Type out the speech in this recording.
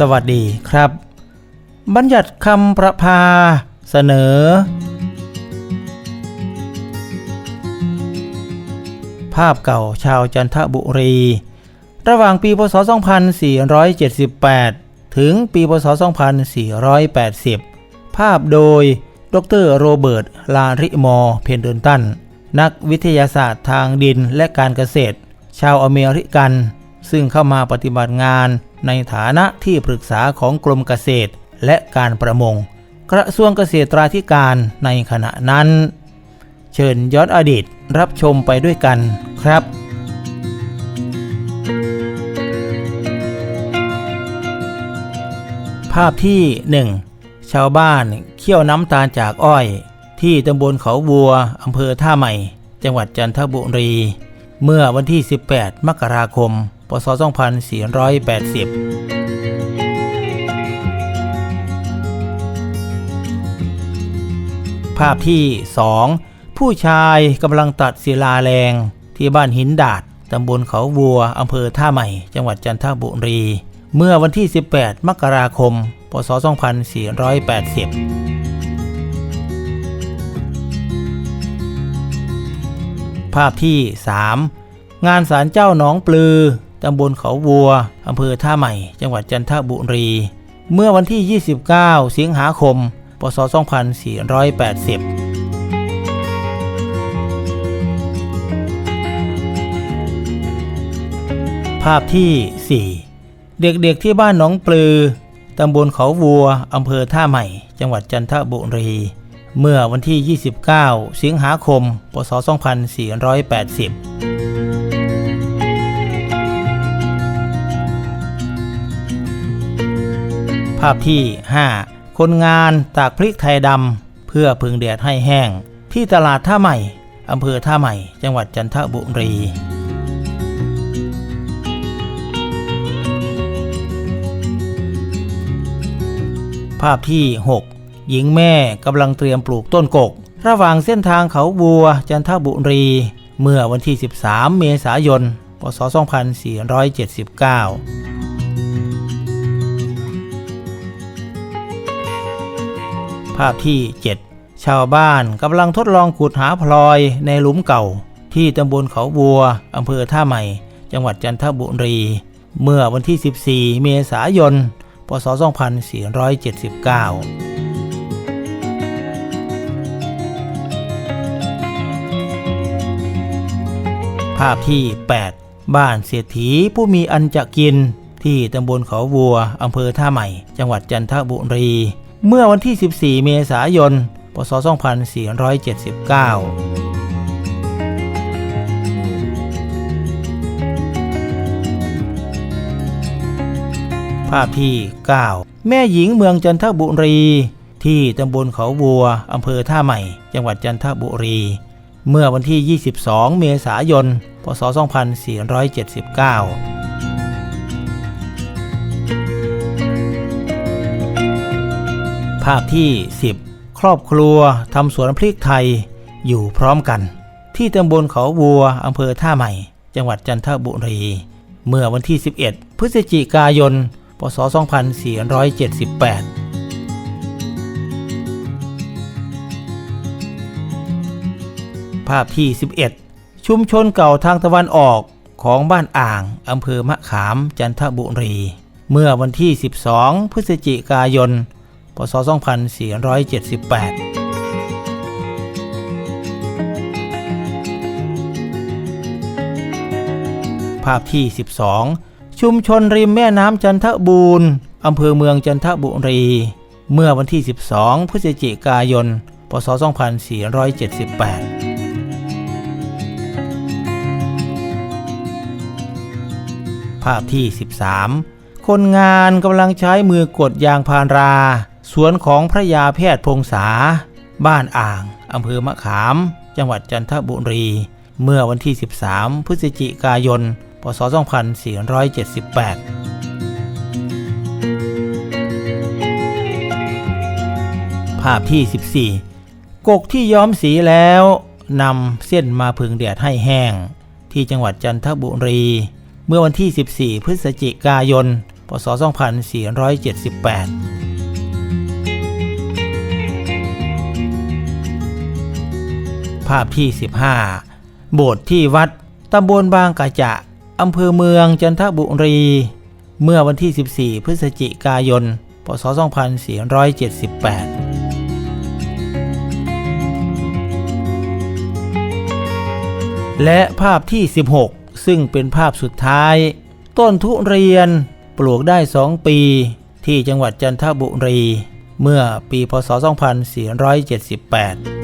สวัสดีครับ บัญญัติคำประพาเสนอ ภาพเก่าชาวจันทบุรี ระหว่างปีพศ 2478 ถึงปีพศ 2480 ภาพโดยดรโรเบิร์ต ลาริมอร์เพนเดนตัน นักวิทยาศาสตร์ทางดินและการเกษตร ชาวอเมริกัน ซึ่งเข้ามาปฏิบัติงานในฐานะที่ปรึกษาของกรมเกษตรและการประมง กระทรวงเกษตราธิการในขณะนั้น เชิญย้อนอดีตรับชมไปด้วยกันครับภาพที่ 1 ชาวบ้านเคี่ยวน้ำตาลจากอ้อย ที่ตำบลเขาวัวอำเภอท่าใหม่ จังหวัดจันทบุรี เมื่อวันที่ 18 มกราคม พศ 2480ภาพที่ 2 ผู้ชายกำลังตัดศิลาแรง ที่บ้านหินดาดตำบลเขาวัวอำเภอท่าใหม่ จังหวัดจันทบุรี เมื่อวันที่ 18 มกราคม พศ 2480 ภาพที่ 3 งานศาลเจ้าหนองปลือ ตำบลเขาวัว อำเภอท่าใหม่ จังหวัดจันทบุรี เมื่อวันที่ 29 สิงหาคม พศ 2480ภาพที่ 4 เด็กๆที่บ้านหนองปลือ ตำบลเขาวัว อำเภอท่าใหม่ จังหวัดจันทบุรี เมื่อวันที่ 29 สิงหาคม พศ 2480าพที่ 5 คนงานตากพริกไทยดำเพื่อพึงแดดให้แห้ง ที่ตลาดท่าใหม่อำเภอท่าใหม่ จังหวัดจันทบุรีภาพที่ 6 หญิงแม่กำลังเตรียมปลูกต้นกก ระหว่างเส้นทางเขาบัวจันทบุรี เมื่อวันที่ 13 เมษายน พศ 2479 ภาพที่ 7 ชาวบ้านกำลังทดลองขุดหาพลอยในหลุมเก่า ที่ตำบลเขาบัวอำเภอท่าใหม่ จังหวัดจันทบุรี เมื่อวันที่ 14 เมษายน พศ 2479ภาพที่ 8 บ้านเศรษฐีผู้มีอันจะกิน ที่ตำบลเขาวัวอำเภอท่าใหม่ จังหวัดจันทบุรี เมื่อวันที่ 14 เมษายน พศ 2479ภาพที่ 9 แม่หญิงเมืองจันทบุรี ที่ตำบลเขาวัวอำเภอท่าใหม่ จังหวัดจันทบุรี เมื่อวันที่ 22 เมษายน พศ 2479 ภาพที่ 10 ครอบครัวทำสวนพริกไทยอยู่พร้อมกัน ที่ตำบลเขาวัวอำเภอท่าใหม่ จังหวัดจันทบุรี เมื่อวันที่ 11 พฤศจิกายน พศ 2478ภาพที่ 11 ชุมชนเก่าทางตะวันออกของบ้านอ่าง อำเภอมะขาม จันทบุรี เมื่อวันที่ 12 พฤศจิกายน พศ 2478ภาพที่ 12 ชุมชนริมแม่น้ำจันทบูรณ์อำเภอเมืองจันทบุรี เมื่อวันที่ 12 พฤศจิกายน พศ 2478 ภาพที่ 13 คนงานกำลังใช้มือกดยางพารา สวนของพระยาแพทย์พงษา บ้านอ่าง อำเภอมะขาม จังหวัดจันทบุรี เมื่อวันที่ 13 พฤศจิกายน พศ 2478ภาพที่ 14 กกที่ย้อมสีแล้วนำเส้นมาผึ่งแดดให้แห้ง ที่จังหวัดจันทบุรี เมื่อวันที่ 14 พฤศจิกายน พศ 2478 ภาพที่ 15 โบสถ์ที่วัดตำบลบางกะจะอำเภอเมืองจันทบุรี เมื่อวันที่ 14 พฤศจิกายน พศ 2478และภาพที่ 16 ซึ่งเป็นภาพสุดท้าย ต้นทุเรียนปลูกได้ 2 ปี ที่จังหวัดจันทบุรี เมื่อปีพศ 2478